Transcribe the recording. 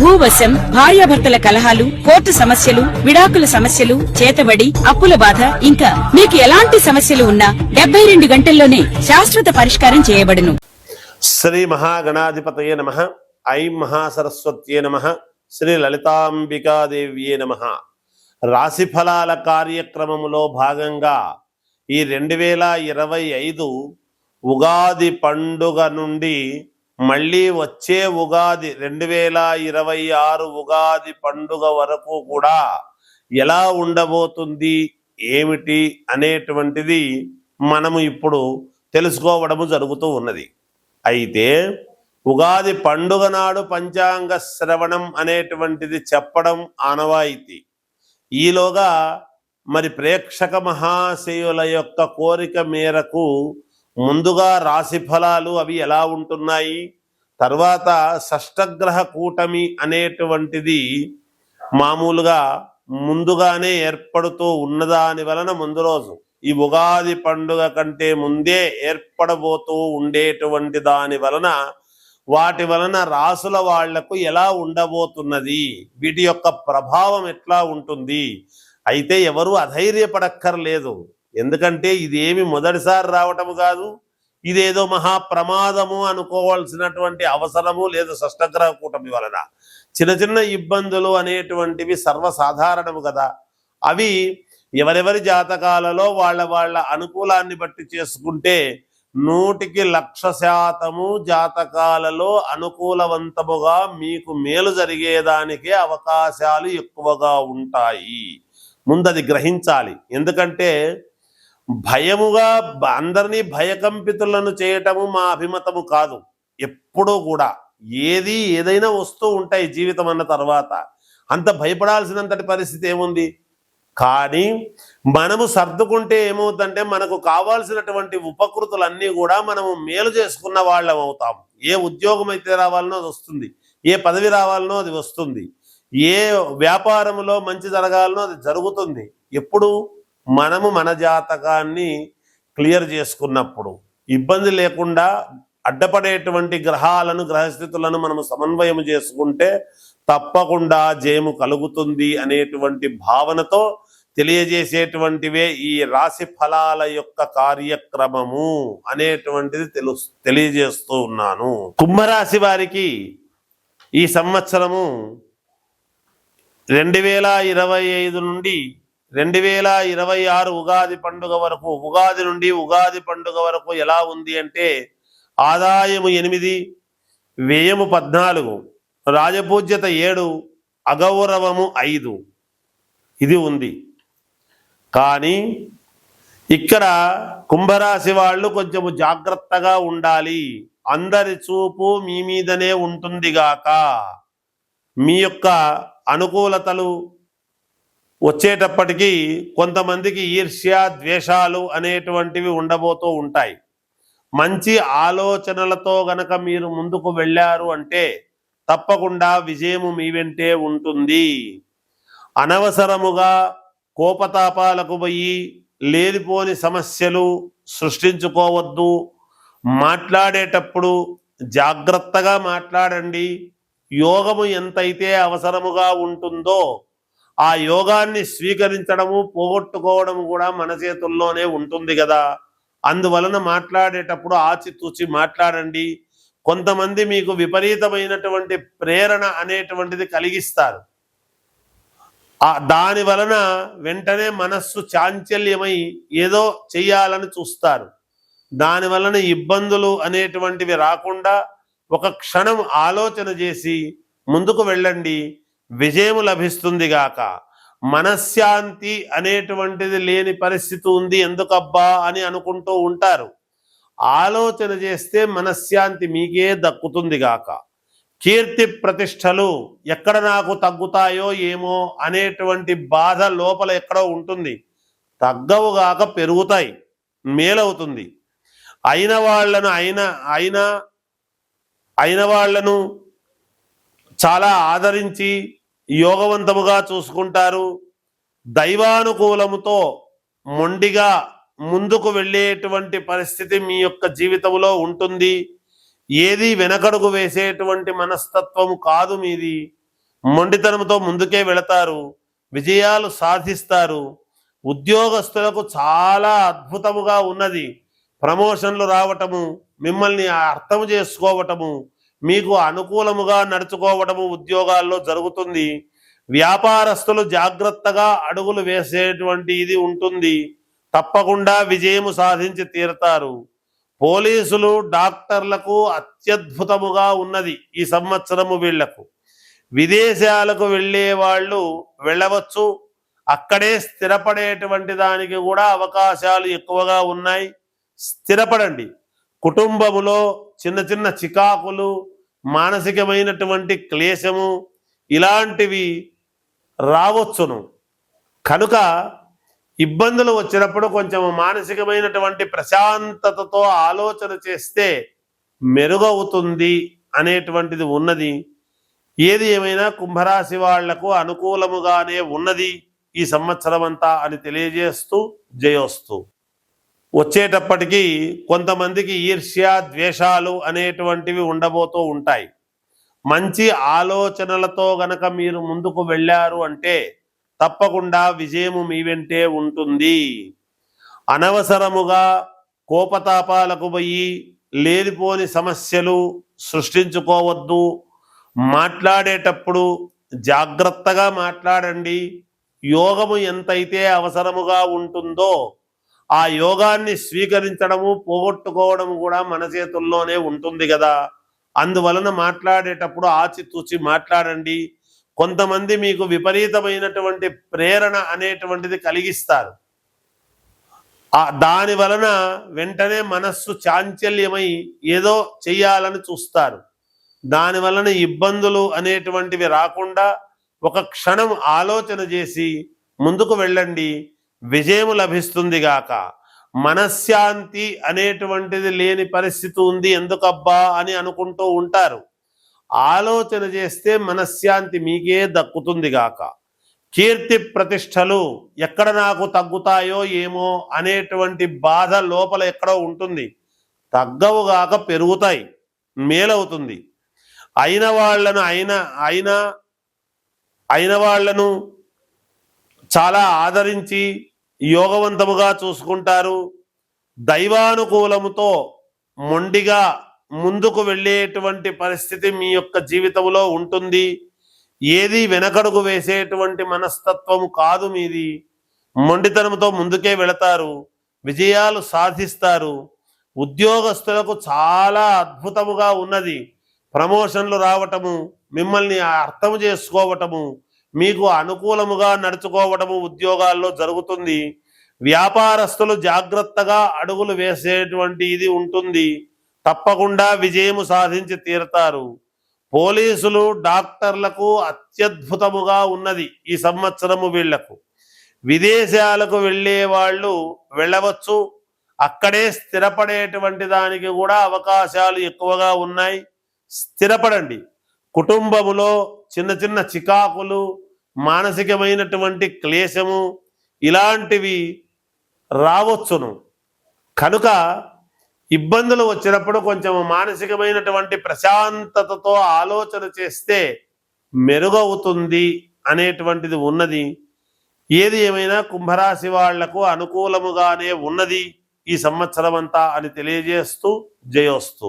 భూవశం భార్యాభర్తల కలహాలు కోర్టు సమస్యలు విడాకుల సమస్యలు చేతబడి అప్పుల బాధ ఇంకా మీకు ఎలాంటి సమస్యలు ఉన్నా డెబ్బై రెండు గంటల్లోనే శాశ్వత పరిష్కారం చేయబడును. శ్రీ మహాగణాధిపతయే నమ. ఐం మహాసరస్వత్యే నమ. శ్రీ లలితాంబికాదేవ్యే నమ. రాశిఫలాల కార్యక్రమములో భాగంగా ఈ రెండు వేల ఇరవై ఐదు ఉగాది పండుగ నుండి మళ్ళీ వచ్చే ఉగాది రెండు వేల ఇరవై ఆరు ఉగాది పండుగ వరకు కూడా ఎలా ఉండబోతుంది ఏమిటి అనేటువంటిది మనము ఇప్పుడు తెలుసుకోవడము జరుగుతూ ఉన్నది. అయితే ఉగాది పండుగ నాడు పంచాంగ శ్రవణం అనేటువంటిది చెప్పడం ఆనవాయితీ. ఈలోగా మరి ప్రేక్షక మహాశయుల యొక్క కోరిక మేరకు ముందుగా రాశి ఫలాలు అవి ఎలా ఉంటున్నాయి? తర్వాత షష్టగ్రహ కూటమి అనేటువంటిది మామూలుగా ముందుగానే ఏర్పడుతూ ఉన్నదాని వలన ముందు రోజు ఈ ఉగాది పండుగ కంటే ముందే ఏర్పడబోతూ ఉండేటువంటి దాని వలన వాటి వలన రాసుల వాళ్ళకు ఎలా ఉండబోతున్నది? వీటి యొక్క ప్రభావం ఎట్లా ఉంటుంది? అయితే ఎవరు అధైర్యపడక్కర్లేదు. ఎందుకంటే ఇదేమి మొదటిసారి రావటము కాదు ఇదేదో మహా ప్రమాదము అనుకోవాల్సినటువంటి అవసరము లేదు షష్టగ్రహ కూటమి వలన. చిన్న చిన్న ఇబ్బందులు అనేటువంటివి సర్వసాధారణము కదా. అవి ఎవరెవరి జాతకాలలో వాళ్ళ వాళ్ళ అనుకూలాన్ని బట్టి చేసుకుంటే నూటికి లక్ష శాతము జాతకాలలో అనుకూలవంతముగా మీకు మేలు జరిగేదానికే అవకాశాలు ఎక్కువగా ఉంటాయి. ముందది గ్రహించాలి. ఎందుకంటే భయముగా అందరినీ భయకంపితులను చేయటము మా అభిమతము కాదు. ఎప్పుడూ కూడా ఏది ఏదైనా వస్తూ ఉంటాయి జీవితం అన్న తర్వాత. అంత భయపడాల్సినంతటి పరిస్థితి ఏముంది? కానీ మనము సర్దుకుంటే ఏమవుతుందంటే మనకు కావాల్సినటువంటి ఉపకృతులన్నీ కూడా మనము మేలు చేసుకున్న వాళ్ళం అవుతాం. ఏ ఉద్యోగం అయితే రావాలనో అది వస్తుంది. ఏ పదవి రావాలనో అది వస్తుంది. ఏ వ్యాపారంలో మంచి జరగాలనో అది జరుగుతుంది. ఎప్పుడు? మనము మన జాతకాన్ని క్లియర్ చేసుకున్నప్పుడు ఇబ్బంది లేకుండా అడ్డపడేటువంటి గ్రహాలను గ్రహస్థితులను మనము సమన్వయం చేసుకుంటే తప్పకుండా జయము కలుగుతుంది అనేటువంటి భావనతో తెలియజేసేటువంటివే ఈ రాశి ఫలాల యొక్క కార్యక్రమము అనేటువంటిది తెలు తెలియజేస్తూ ఉన్నాను. కుంభరాశి వారికి ఈ సంవత్సరము రెండు వేల ఇరవై ఐదు నుండి రెండు వేల ఇరవై ఆరు ఉగాది పండుగ వరకు ఉగాది నుండి ఉగాది పండుగ వరకు ఎలా ఉంది అంటే ఆదాయము ఎనిమిది వ్యయము పద్నాలుగు రాజపూజ్యత ఏడు అగౌరవము ఐదు. ఇది ఉంది. కానీ ఇక్కడ కుంభరాశి వాళ్ళు కొంచెము జాగ్రత్తగా ఉండాలి. అందరి చూపు మీ మీదనే ఉంటుంది గాక మీ యొక్క అనుకూలతలు వచ్చేటప్పటికీ కొంతమందికి ఈర్ష్య ద్వేషాలు అనేటువంటివి ఉండబోతూ ఉంటాయి. మంచి ఆలోచనలతో గనక మీరు ముందుకు వెళ్ళారు అంటే తప్పకుండా విజయము మీ వెంటే ఉంటుంది. అనవసరముగా కోపతాపాలకు పోయి లేనిపోని సమస్యలు సృష్టించుకోవద్దు. మాట్లాడేటప్పుడు జాగ్రత్తగా మాట్లాడండి. యోగము ఎంతైతే అవసరముగా ఉంటుందో ఆ యోగాన్ని స్వీకరించడము పోగొట్టుకోవడము కూడా మన చేతుల్లోనే ఉంటుంది కదా. అందువలన మాట్లాడేటప్పుడు ఆచితూచి మాట్లాడండి. కొంతమంది మీకు విపరీతమైనటువంటి ప్రేరణ అనేటువంటిది కలిగిస్తారు. దాని వలన వెంటనే మనస్సు చాంచల్యమై ఏదో చెయ్యాలని చూస్తారు. దాని వలన ఇబ్బందులు అనేటువంటివి రాకుండా ఒక క్షణం ఆలోచన చేసి ముందుకు వెళ్ళండి. విజయము లభిస్తుంది గాక. మనశ్శాంతి అనేటువంటిది లేని పరిస్థితి ఉంది ఎందుకబ్బా అని అనుకుంటూ ఉంటారు. ఆలోచన చేస్తే మనశ్శాంతి మీకే దక్కుతుంది గాక. కీర్తి ప్రతిష్టలు ఎక్కడ నాకు తగ్గుతాయో ఏమో అనేటువంటి బాధ లోపల ఎక్కడో ఉంటుంది. తగ్గవుగాక పెరుగుతాయి. మేలవుతుంది. అయిన వాళ్ళను అయిన అయిన అయిన వాళ్ళను చాలా ఆదరించి యోగవంతముగా చూసుకుంటారు. దైవానుకూలముతో మొండిగా ముందుకు వెళ్ళేటువంటి పరిస్థితి మీ యొక్క జీవితంలో ఉంటుంది. ఏది వెనకడుగు వేసేటువంటి మనస్తత్వము కాదు మీది. మొండితనంతో ముందుకే వెళతారు. విజయాలు సాధిస్తారు. ఉద్యోగస్తులకు చాలా అద్భుతముగా ఉన్నది. ప్రమోషన్లు రావటము మిమ్మల్ని అర్థం చేసుకోవటము మీకు అనుకూలముగా నడుచుకోవటము ఉద్యోగాల్లో జరుగుతుంది. వ్యాపారస్తులు జాగ్రత్తగా అడుగులు వేసేటువంటి ఇది ఉంటుంది. తప్పకుండా విజయము సాధించి తీరుతారు. పోలీసులు డాక్టర్లకు అత్యద్భుతముగా ఉన్నది ఈ సంవత్సరము వీళ్ళకు. విదేశాలకు వెళ్ళే వాళ్ళు వెళ్ళవచ్చు. అక్కడే స్థిరపడేటువంటి దానికి కూడా అవకాశాలు ఎక్కువగా ఉన్నాయి. స్థిరపడండి. కుటుంబములో చిన్న చిన్న చికాకులు మానసికమైనటువంటి క్లేశము ఇలాంటివి రావచ్చును. కనుక ఇబ్బందులు వచ్చినప్పుడు కొంచెం మానసికమైనటువంటి ప్రశాంతతతో ఆలోచన చేస్తే మెరుగవుతుంది అనేటువంటిది ఉన్నది. ఏది ఏమైనా కుంభరాశి వాళ్ళకు అనుకూలముగానే ఉన్నది ఈ సంవత్సరం అంతా అని తెలియజేస్తూ జయోస్తూ. వచ్చేటప్పటికీ కొంతమందికి ఈర్ష్య ద్వేషాలు అనేటువంటివి ఉండబోతూ ఉంటాయి. మంచి ఆలోచనలతో గనక మీరు ముందుకు వెళ్ళారు అంటే తప్పకుండా విజయము మీ వెంటే ఉంటుంది. అనవసరముగా కోపతాపాలకు పోయి లేనిపోని సమస్యలు సృష్టించుకోవద్దు. మాట్లాడేటప్పుడు జాగ్రత్తగా మాట్లాడండి. యోగము ఎంతైతే అవసరముగా ఉంటుందో ఆ యోగాన్ని స్వీకరించడము పోగొట్టుకోవడము కూడా మన చేతుల్లోనే ఉంటుంది కదా. అందువలన మాట్లాడేటప్పుడు ఆచితూచి మాట్లాడండి. కొంతమంది మీకు విపరీతమైనటువంటి ప్రేరణ అనేటువంటిది కలిగిస్తారు. దాని వలన వెంటనే మనస్సు చాంచల్యమై ఏదో చెయ్యాలని చూస్తారు. దాని వలన ఇబ్బందులు అనేటువంటివి రాకుండా ఒక క్షణం ఆలోచన చేసి ముందుకు వెళ్ళండి. విజయం లభిస్తుందిగాక మనశ్శాంతి అనేటువంటిది లేని పరిస్థితి ఉంది ఎందుకబ్బా అని అనుకుంటూ ఉంటారు. ఆలోచన చేస్తే మనశ్శాంతి మీకే దక్కుతుంది గాక. కీర్తి ప్రతిష్టలు ఎక్కడ నాకు తగ్గుతాయో ఏమో అనేటువంటి బాధ లోపల ఎక్కడో ఉంటుంది. తగ్గవుగాక పెరుగుతాయి. మేలవుతుంది. అయిన వాళ్ళను అయిన అయిన అయిన వాళ్ళను చాలా ఆదరించి యోగవంతముగా చూసుకుంటారు. దైవానుకూలముతో మొండిగా ముందుకు వెళ్ళేటువంటి పరిస్థితి మీ యొక్క జీవితంలో ఉంటుంది. ఏది వెనకడుగు వేసేటువంటి మనస్తత్వము కాదు మీది. మొండితనంతో ముందుకే వెళతారు. విజయాలు సాధిస్తారు. ఉద్యోగస్తులకు చాలా అద్భుతముగా ఉన్నది. ప్రమోషన్లు రావటము మిమ్మల్ని అర్థం చేసుకోవటము మీకు అనుకూలముగా నడుచుకోవడము ఉద్యోగాల్లో జరుగుతుంది. వ్యాపారస్తులు జాగ్రత్తగా అడుగులు వేసేటువంటి ఇది ఉంటుంది. తప్పకుండా విజయము సాధించి తీరుతారు. పోలీసులు డాక్టర్లకు అత్యద్భుతముగా ఉన్నది ఈ సంవత్సరము వీళ్ళకు. విదేశాలకు వెళ్ళే వాళ్ళు వెళ్ళవచ్చు. అక్కడే స్థిరపడేటువంటి దానికి కూడా అవకాశాలు ఎక్కువగా ఉన్నాయి. స్థిరపడండి. కుటుంబములో చిన్న చిన్న చికాకులు మానసికమైనటువంటి క్లేశము ఇలాంటివి రావచ్చును. కనుక ఇబ్బందులు వచ్చినప్పుడు కొంచెం మానసికమైనటువంటి ప్రశాంతతతో ఆలోచన చేస్తే మెరుగవుతుంది అనేటువంటిది ఉన్నది. ఏది ఏమైనా కుంభరాశి వాళ్ళకు అనుకూలముగానే ఉన్నది ఈ సంవత్సరం అంతా అని తెలియజేస్తూ జయోస్తు.